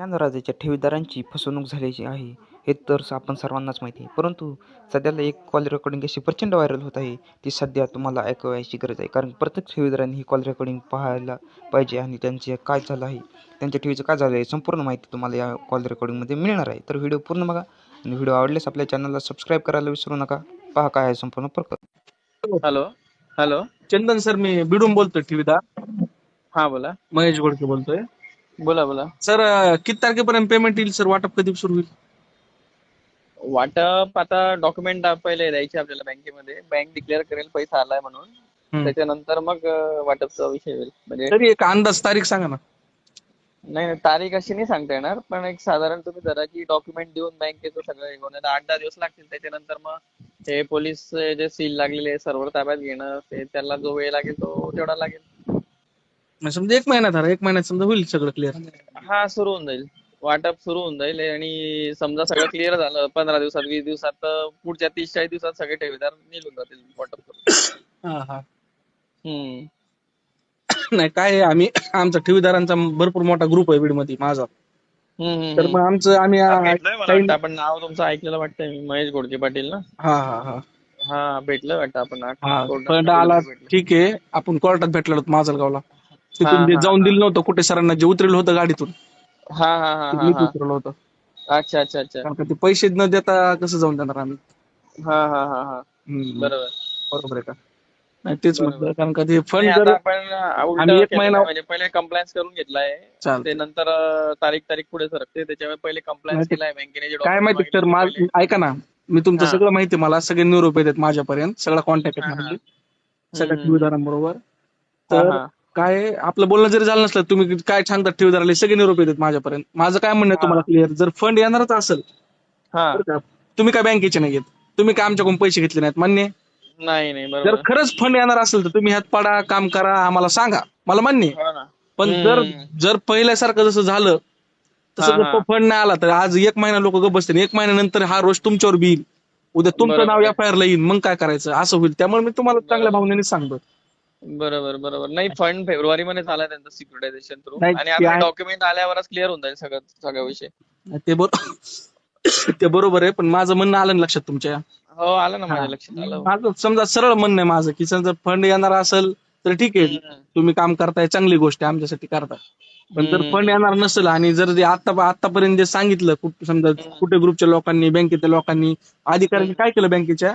ज्ञानराजाच्या ठेवीदारांची फसवणूक झाल्याची आहे. हे तर आपण सर्वांनाच माहिती आहे. परंतु सध्याला एक कॉल रेकॉर्डिंग अशी प्रचंड व्हायरल होत आहे. ती सध्या तुम्हाला ऐकवायची गरज आहे. कारण प्रत्येक ठेवीदारांनी ही कॉल रेकॉर्डिंग पाहायला पाहिजे आणि त्यांचे काय झालं आहे त्यांच्या ठेवीचं काय झालं आहे संपूर्ण माहिती तुम्हाला या कॉल रेकॉर्डिंगमध्ये मिळणार आहे. तर व्हिडिओ पूर्ण बघा आणि व्हिडिओ आवडल्यास आपल्या चॅनलला सबस्क्राईब करायला विसरू नका. पहा काय आहे संपूर्ण प्रकार हॅलो हॅलो चंदन सर मी बिडून बोलतोय टीव्हीदार हा बोला. महेश गोडके बोलतोय. बोला बोला. सर किती तारखेपर्यंत पेमेंट येईल सर? वाटप कधी सुरू होईल? वाटप आता डॉक्युमेंट पहिले द्यायचे आपल्याला बँकेमध्ये. बँक डिक्लेअर करेल पैसा आलाय म्हणून. त्याच्यानंतर मग वाटपचा विषय होईल. म्हणजे तरी एक अंदाज तारीख सांगा ना. नाही तारीख अशी नाही सांगता येणार पण एक साधारण तुम्ही धरा की डॉक्युमेंट देऊन बँकेचं सगळं आठ दहा दिवस लागतील त्याच्यानंतर मग हे पोलीस जे सील लागलेले सर्व्हर ताब्यात घेणं ते त्याला जो वेळ लागेल तो तेवढा लागेल. म्हणजे समजा एक महिना झाला एक महिन्यात समजा होईल सगळं क्लिअर हा सुरू होऊन जाईल. वाटप सुरू होऊन जाईल आणि समजा सगळं क्लिअर झालं पंधरा दिवसात वीस दिवसात तर पुढच्या तीस चाळीस दिवसात सगळे ठेवीदार निघून जातील वाटप करून. हा हा. हम्म. नाही काय आहे, आम्ही आमचा ठेवीदारांचा भरपूर मोठा ग्रुप आहे बीडमध्ये माझा. हम्म, हम्म, तर हम्म. मग आमचं आम्ही आ- भेटलंय मला काही- वाटतं. आपण नाव तुमचं ऐकलेलं वाटतंय मी महेश घोडके पाटील ना? हा हा हा. हा भेटलं वाटतं आपण. हा कोर्टात आला भेटलं. ठीक आहे. आपण कोर्टात भेटलो होतो माजलगावला तिथून जे जाऊन. दिलं नव्हतं कुठे सरांना जे उतरेल होतं गाडीतून हा हा हा हा मीच हा होतं अच्छा अच्छा अच्छा कारण का ते पैसे न देता कसं जाऊन देणार आम्ही हा हा हा हा हम्म. बरोबर बरोबर आहे का नाही तेच बरोबर. म्हटलं कारण का ते नाही, फंड आता आपण उलट आम्ही एक केलेलं महिना- आहे, म्हणजे पहिले कंप्लायन्स करून घेतलाय. ते नंतर अं, तारीख तारीख पुढे सरकते त्याच्यामुळे पहिले कंप्लायन्स नाही ते- केलाय बँकेने जे काय माहिती मागितले सर ते पहिले- ऐका ना मी तुमचं हा. सगळं माहिती आहे मला सगळे निरोप येतात माझ्यापर्यंत सगळा कॉन्टॅक्ट आहे हा, सगळ्या हम्म. हा, तर हा. काय आपलं बोलणं जरी झालं नसलं तुम्ही काय सांगतात ठेवीदाराला सगळे निरोप येतात माझ्यापर्यंत माझं काय म्हणणं आहे. तुम्हाला क्लिअर जर फंड येणारच असेल हा का तुम्ही काय बँकेचे नाही घेत तुम्ही काय आमच्याकडून पैसे घेतले नाहीत मान्य आहे? नाही नाही जर बरोबर खरंच फंड येणार असेल तर तुम्ही ह्यात पडा काम करा आम्हाला सांगा मला मान्य आहे. हो ना पण हम्म. जर जर पहिल्यासारखं जसं झालं तसं हा, जर. फंड नाही आला तर आज एक महिना लोक गप बसतील एक महिन्यानंतर हा रोज तुमच्यावर बी येईल उद्या तुमचं बरोबर नाव आहे. एफ आय आर येईल मग काय करायचं असं होईल त्यामुळे मी तुम्हाला चांगल्या. भावनेने सांगतो बरोबर बरोबर नाही फंड फेब्रुवारी मध्ये झालाय त्यांचं सिक्युरिटायझेशन थ्रू नाही, आणि आता. डॉक्युमेंट आल्यावरच क्लिअर होऊन जाईल सगळं सगळा विषय ते बरोबर ते बरोबर आहे पण माझं म्हणणं आलं ना लक्षात तुमच्या हो आलं ना. माझ्या लक्षात आलं माझं समजा सरळ म्हणणं आहे माझं की समजा फंड येणार असेल तर ठीक आहे हम्म. तुम्ही काम करताय चांगली गोष्ट आहे आमच्यासाठी करताय पण जर हम्म. फंड येणार नसेल आणि जर ते आता आतापर्यंत जे सांगितलं कुठ- समजा. कुठे ग्रुपच्या लोकांनी बँकेच्या लोकांनी अधिकाऱ्यांनी काय केलं बँकेच्या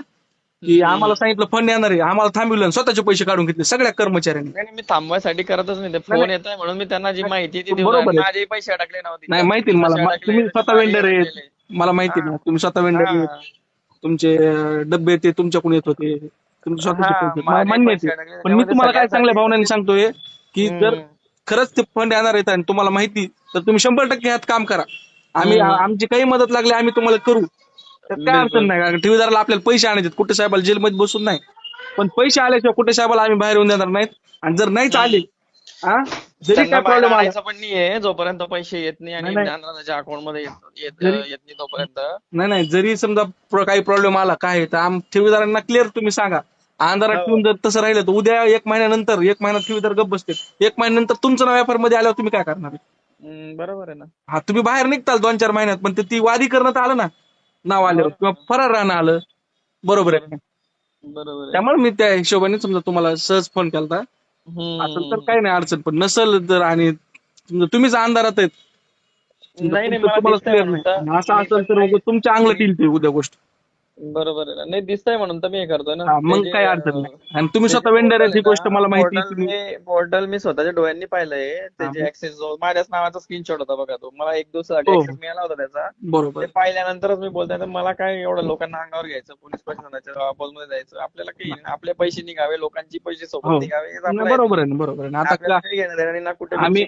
की. आम्हाला सांगितलं फंड येणार आहे. आम्हाला थांबविलं स्वतःचे पैसे काढून घेतले सगळ्या कर्मचाऱ्यांनी. नाही मी थांबवायसाठी करतच नाही फोन येत आहे म्हणून मी त्यांना जी माहिती ती बरोबर आहे. माझे पैसे अडकले नव्हते. नाही माहिती आहे मला. मा- तुम्ही स्वतः वेंडर आहेत मला माहिती आहे ना तुम्ही स्वतः वेंडर आहेत तुमचे अं, डब्बे ते तुमच्याकडून येत होते. तुमचे स्वतःचे हा, पैसे. माझे मला मान्य आहे पैसे ते. अडकले, पण मी तुम्हाला काय चांगल्या भावनाने सांगतोय की जर. खरंच ते फंड येणार आहेत आणि तुम्हाला माहिती तर तुम्ही शंभर टक्के ह्यात काम करा. आम्ही. आमची काही मदत लागली आम्ही तुम्हाला करू. काय. अडचण नाही कारण ठेवीदाराला आपल्याला पैसे आणायचे कुठे साहेबाला जेलमध्ये बसून नाही. पण पैसे आल्याशिवाय कुठे साहेबाला आम्ही बाहेर येऊन देणार नाहीत. आणि जर नाहीच आले हा? जरी त्यांना काय बाहेर प्रॉब्लेम आला. आणायचं पण नाहीये. जोपर्यंत पैसे येत नाही आणि नाही, नाही. ज्ञानराजाच्या अकाउंटमध्ये येत येत जरी- येत नाही तोपर्यंत. नाही नाही. जरी समजा प्र- काही प्रॉब्लेम आला काय आहे, तर आम ठेवीदारांना क्लिअर तुम्ही सांगा. अंधारात हो. ठेवून जर तसं राहिलं तर उद्या एक महिन्यानंतर एक महिना ठेवीदार गप बसते एक महिन्यानंतर तुमचं नाव व्यापारमध्ये आल्यावर तुम्ही काय करणार? हम्म, बरोबर आहे ना. हा तुम्ही बाहेर निघताल दोन चार महिन्यात पण ते ती वादी करण्यात आलं ना. नाव आल्यावर किंवा फरार राहणं आलं. बरोबर आहे. बरोबर आहे. त्यामुळे मी त्या हिशोबाने समजा तुम्हाला सहज फोन केला हम्म. असेल तर काही नाही अडचण पण नसल तर आणि समजा तुम्हीच अंधारात आहेत. नाही नाही मला तुम्हाला दिसतंय clear नाही. असं असेल तर तुमच्या अंगलट येईल ते उद्या गोष्ट. बरोबर आहे. ना नाही दिसतंय म्हणून तर मी हे करतोय ना. हा, मग ते जे, काही अडचण नाही. आणि तुम्ही ते स्वतः वेंडर आहेत ही गोष्ट आहे मला माहिती आहे. तुम्ही पोर्टल मी स्वतःच्या डोळ्यांनी पाहिलंय. हा, त्याचे ऍक्सेस जो माझ्याच नावाचा स्क्रीनशॉट होता बघा तो. मला एक दिवसासाठी हो. ऍक्सेस मिळाला होता त्याचा. बरोबर. ते पाहिल्यानंतरच मी बोलतोय तर मला काय एवढं लोकांना अंगावर घ्यायचं? पोलीस प्रशासनाच्या मध्ये जायचं? आपल्याला काही आपले पैसे निघावे लोकांची पैसे हो. सोबत निघावे हेच आपलं नाही, आहे. बरोबर आहे ना बरोबर आहे ना. आता आपल्याला का- काही घेणं देणं नाही ना कुठे आम्ही-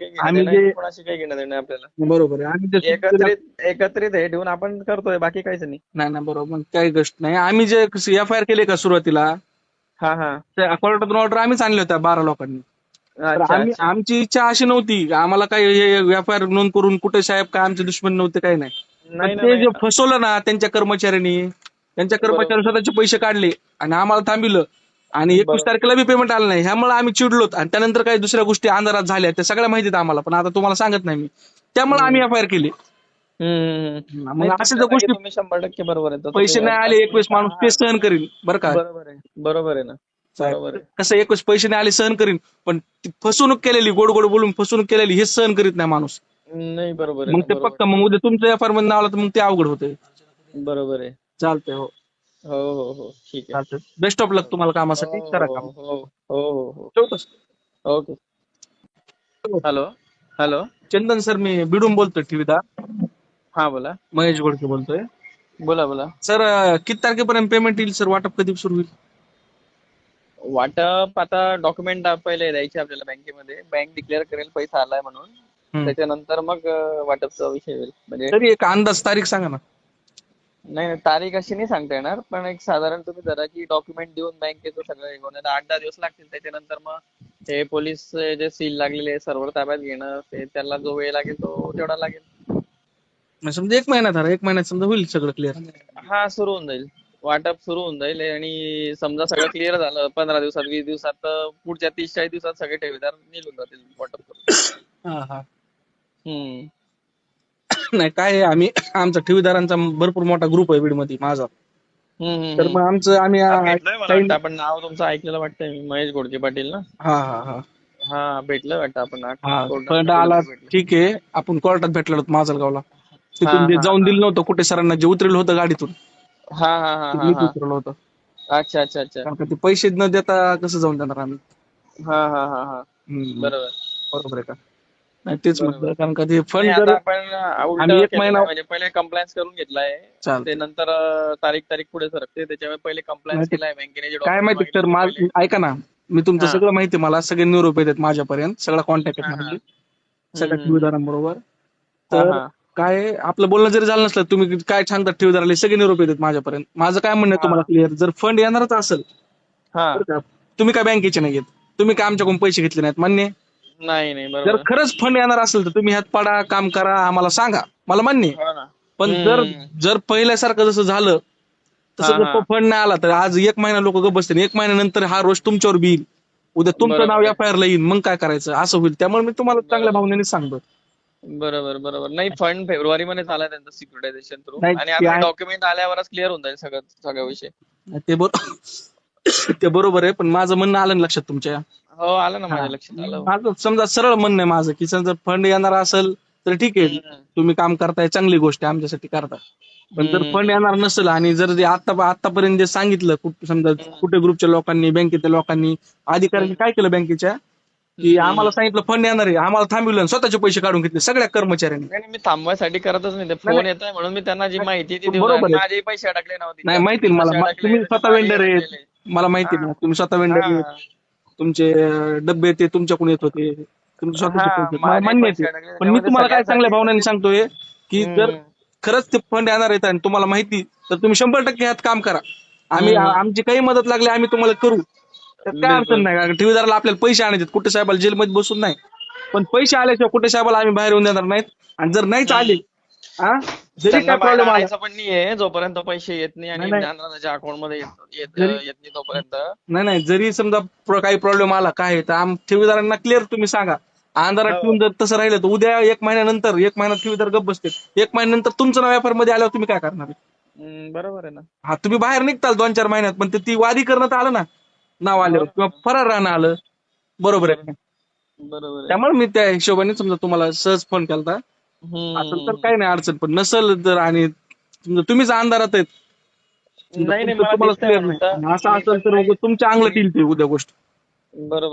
जे- कोणाशी काही घेणं देणं नाही आपल्याला. बरोबर आहे. आम्ही जे एकत्रित एकत्रित हे ठेवून आपण करतोय बाकी काहीच नाही. नाही ना बरोबर. मग काही गोष्ट नाही. आम्ही जे एफ आय आर केले का सुरुवातीला हा हा. कोर्टातून ऑर्डर आम्हीच आणल्या होत्या बारा लोकांनी. तर अच्छा आम्ही अच्छा. आमची इच्छा अशी नव्हती. आम्हाला काही एफ आय आर नोंद करून कुठे साहेब काय आमचे दुश्मन नव्हते काही नाही. नाही पण ना, ते जे ना. फसवलं ना त्यांच्या कर्मचाऱ्यांनी त्यांच्या कर्मचाऱ्यांनी स्वतःचे पैसे काढले आणि आम्हाला थांबिलं. आणि एकवीस. तारखेला बी पेमेंट आलं नाही. ह्यामुळे आम्ही चिडलोत. आणि त्यानंतर काही दुसऱ्या गोष्टी अंधारात झाल्या. त्या सगळ्या माहितीत आम्हाला. पण आता तुम्हाला सांगत नाही मी. त्यामुळे आम्ही एफ आय आर केली. मग नाही, अशा जर गोष्टी तुम्ही शंभर टक्के बरोबर आहे. पैसे नाही आले एकवीस माणूस ते सहन करीन बरं का? बरोबर आहे. बरोबर आहे ना. बरोबर आहे. कसं एकवीस पैसे नाही आले सहन करीन पण ती फसवणूक केलेली गोड गोड बोलून फसवणूक केलेली हे सहन करीत नाही माणूस. नाही बरोबर आहे मग ते पक्का मग उद्या तुमचं एफ आरमध्ये नाव आलं तर मग ते अवघड आहे. बरोबर आहे. चालतंय हो. हो हो हो. ठीक आहे. चालतंय. बेस्ट ऑफ लक तुम्हाला कामासाठी. हो, करा हो, काम. हो हो हो हो. ठेवतोस? Okay. Hello. Hello. Chandan sir मी बिडून बोलतोय टीव्हीदा हा बोला. महेश गोडके बोलतोय. बोला बोला. सर किती तारखेपर्यंत पेमेंट येईल सर? वाटप कधी सुरू होईल? वाटप आता डॉक्युमेंट पहिले द्यायचे आपल्याला बँकेमध्ये. बँक डिक्लेअर करेल पैसा आलाय म्हणून. त्याच्यानंतर मग वाटपचा विषय होईल. म्हणजे तरी एक अंदाज तारीख सांगा ना. नाही नाही, तारीख अशी नाही सांगता येणार पण एक साधारण तुम्ही जरा की डॉक्युमेंट देऊन बँकेचं सगळं हे आठ दहा दिवस लागतील. त्याच्यानंतर मग हे पोलीस जे सील लागलेले सर्व्हर ताब्यात घेणं ते त्याला जो वेळ लागेल तो तेवढा लागेल. म्हणजे समजा एक महिन्यात हरा एक महिन्यात समजा होईल सगळं क्लिअर हा सुरू होऊन जाईल. वाटप सुरू होऊन जाईल आणि समजा सगळं क्लिअर झालं पंधरा दिवसात वीस दिवसात तर पुढच्या तीस चाळीस दिवसात सगळे ठेवीदार निघून जातील वाटप करून. हा हा. हम्म. नाही काय आहे, आम्ही आमचा ठेवीदारांचा भरपूर मोठा ग्रुप आहे बीडमध्ये माझा. हम्म, हम्म, तर हम्म. मग आमचं आम्ही हा, आ- भेटलंय मला काही- वाटतं. आपण नाव तुमचं ऐकलेलं वाटतंय मी महेश घोडके पाटील ना. हा हा हा. हा भेटलं वाटतं आपण. आठ हा कोर्टात फंड आला भेटलं. ठीक आहे आपण कोर्टात भेटलो होतो माजलगावला तिथून जाऊन. दिलं नव्हतं. कुठे सरांना जे उतरलं होतं गाडीतून. हा हा हा हा मीच हा. उतरलं होतं. अच्छा अच्छा अच्छा. कारण का ते पैसे न देता कसं जाऊन देणार आम्ही? हा हा हा हा. हम्म. बरोबर. बरोबर आहे का? नाही तेच बरोबर. म्हटलं कारण का ते फंड जर आम्ही एक महिना- म्हणजे पहिले कंप्लायन्स करून घेतलाय. ते नंतर अं, तारीख तारीख पुढे सरकते. त्याच्यामुळे पहिले कंप्लायन्स नाही ते- केलाय बँकेने जे काय document माहिती सर मागितले. ऐका ना. मी तुमचं हा. सगळं माहिती आहे. मला सगळे निरोप येतात माझ्यापर्यंत. सगळा कॉन्टॅक्ट हा, आहे हा. माझे सगळ्या हम्म. हा, तर हा. काय आपलं बोलणं जरी झालं नसलं तुम्ही काय सांगता ठेवीदाराला सगळे निरोप येतात माझ्यापर्यंत माझं काय म्हणणं आहे. तुम्हाला क्लिअर जर फंड येणारच असेल हा बरं का, तुम्ही काय बँकेचे नाही घेत तुम्ही काय आमच्याकडून पैसे घेतले नाहीत मान्य आहे? नाही नाही जर बरोबर खरंच फंड येणार असेल तर तुम्ही ह्यात पडा काम करा आम्हाला सांगा मला मान्य आहे. हो ना पण हम्म. जर जर पहिल्यासारखं जसं झालं तसं हा, जर हा. फंड नाही आला तर आज एक महिना लोक गप बसतील एक महिन्यानंतर हा रोज तुमच्यावर बी येईल उद्या तुमचं बरोबर नाव. एफ आय आर येईल मग काय करायचं असं होईल त्यामुळे मी तुम्हाला चांगल्या. भावनेने सांगतो बरोबर बरोबर. नाही फंड फेब्रुवारी मध्ये झाला त्यांचं सिक्युरिटायझेशन थ्रू नाही, आणि आता. डॉक्युमेंट आल्यावरच क्लिअर होऊन जाईल सगळं सगळा विषय. ते बरोबर ते बरोबर आहे पण माझं म्हणणं आलं ना लक्षात तुमच्या. हो आलं ना माझ्या. लक्षात आलं. माझं समजा सरळ म्हणणं आहे माझं की समजा फंड येणार असेल तर ठीक आहे. हम्म. तुम्ही काम करताय चांगली गोष्ट आहे आमच्यासाठी करताय पण जर हम्म. फंड येणार नसेल आणि जर जे आता आतापर्यंत जे सांगितलं कुठ- समजा कुठे ग्रुपच्या लोकांनी बँकेच्या लोकांनी अधिकाऱ्यांनी काय केलं बँकेच्या की. आम्हाला सांगितलं फंड येणार आहे. आम्हाला थांबविलं आणि स्वतःचे पैसे काढून घेतले सगळ्या कर्मचाऱ्यांनी. नाही नाही, मी थांबवायसाठी करतच नाही ते फोन येत आहे म्हणून मी त्यांना जी माहिती ती बरोबर आहे. माझे पैसे अडकले नव्हते. नाही माहिती आहे मला. मा- तुम्ही स्वतः वेंडर आहेत. मला माहिती आहे ना तुम्ही स्वतः वेंडर आहेत. तुमचे अं, डब्बे ते तुमच्याकडून येत होते. तुमचे स्वतःचे हा, पैसे माझे मान्य पैसे आहे ते. अडकले. पण मी तुम्हाला काय चांगल्या चांगली भावनेने सांगतोय की जर खरंच ते फंड येणार आहेत आणि तुम्हाला माहिती तर तुम्ही शंभर टक्के ह्यात काम करा. आम्ही. आमची काही मदत लागली आम्ही तुम्हाला करू. तर काय. अडचण नाही कारण ठेवीदाराला आपल्याला पैसे आणायचे कुठे साहेबाला जेलमध्ये बसून नाही. पण पैसे आल्याशिवाय कुठे साहेबाला आम्ही बाहेर येऊन देणार नाहीत. आणि जर नाहीच आले हा? जरी त्यांना काय बाहेर प्रॉब्लेम आला. आणायचं पण नाहीये जोपर्यंत पैसे येत नाही आणि नाही, नाही. ज्ञानराजाच्या अकाउंटमध्ये येत येत जरी- येत नाही तोपर्यंत. नाही नाही. जरी समजा प्र- काही प्रॉब्लेम आला काय आहे, तर आम ठेवीदारांना क्लिअर तुम्ही सांगा. अंधारात हो. ठेवून जर तसं राहिलं तर उद्या एक महिन्यानंतर एक महिना ठेवीदार गप बसते एक महिन्यानंतर तुमचं नाव व्यापारमध्ये आल्यावर तुम्ही काय करणार? हम्म, बरोबर आहे ना. हा तुम्ही बाहेर निघताल दोन चार महिन्यात पण ते ती वादी करण्यात आलं ना. नाव हो. किंवा फरार राहणं आलं बरोबर आहे बरोबर आहे त्यामुळे मी त्या हिशोबाने समजा तुम्हाला सहज फोन केला हम्म. असेल तर काही नाही अडचण पण नसल जर आणि समजा तुम्हीच अंधारात आहेत नाही नाही मला तुम्हाला दिसतंय clear म्हणता. नाही असं असेल तर उगाच तुमच्या अंगलट येईल ते उद्या गोष्ट बरोबर